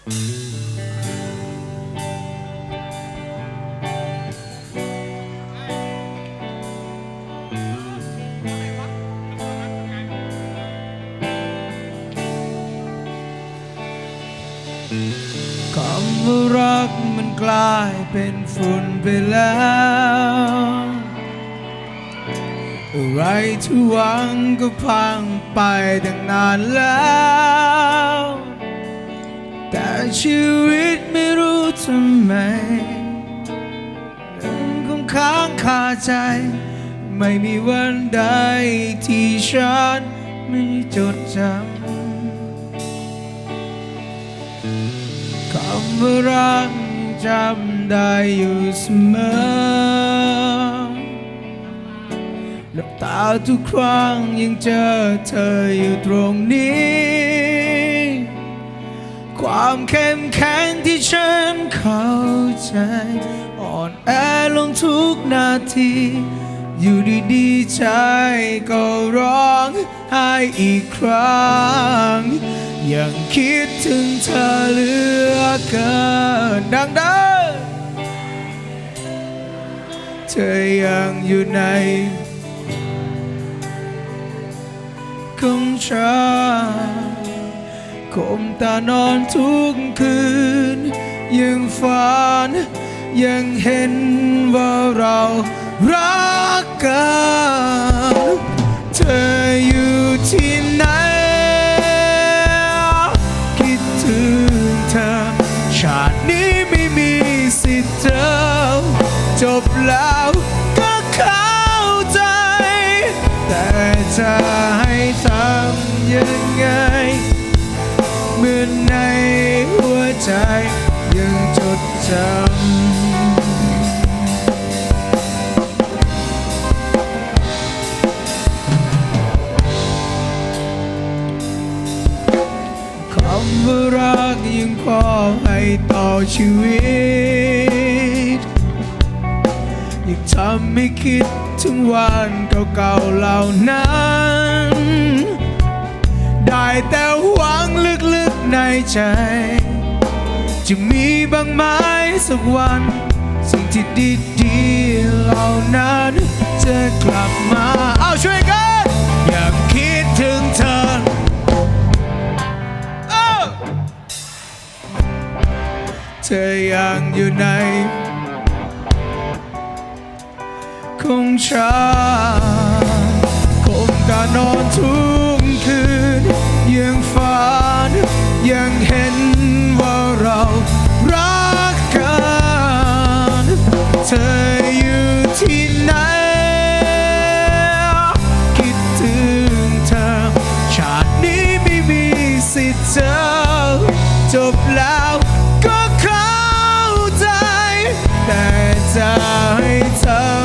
คำว่ารักมันกลายเป็นฝุ่นไปแล้ว อะไรที่หวังก็พังไปตั้งนานแล้ว ชีวิตไม่รู้ทำไมยังคงค้างคาใจ ไม่มีวันใดที่ฉันไม่จดจำคำว่ารักจำได้อยู่เสมอหลับตาทุกครั้งยังเจอเธออยู่ตรงนี้ ความเข้มแข็งที่ฉันเข้าใจ อ่อนแอลงทุกนาที อยู่ดีๆใจก็ร้องไห้อีกครั้ง ยังคิดถึงเธอเหลือเกินดังเดินเธอยังอยู่ในของฉัน คมตานอนทุกคืน ยังฝัน ยังเห็นว่าเรารักกัน เธออยู่ที่ไหน คิดถึงเธอ ชาตินี้ไม่มีสิทธิ์เจอจบแล้ว จำคำว่ารักยังขอให้ต่อชีวิตยังทำให้คิดถึงวันเก่าๆเหล่านั้นได้แต่หวังลึกๆในใจ จะมีบางไม้สักวัน สิ่งที่ดีๆเหล่านั้นจะกลับมา เอาช่วยกัน อยากคิดถึงเธอเอ้าเธอยังอยู่ในของฉันคงการนอนทุกคืนยังฝั จบแล้วก็เข้าใจ แต่จะให้เธอ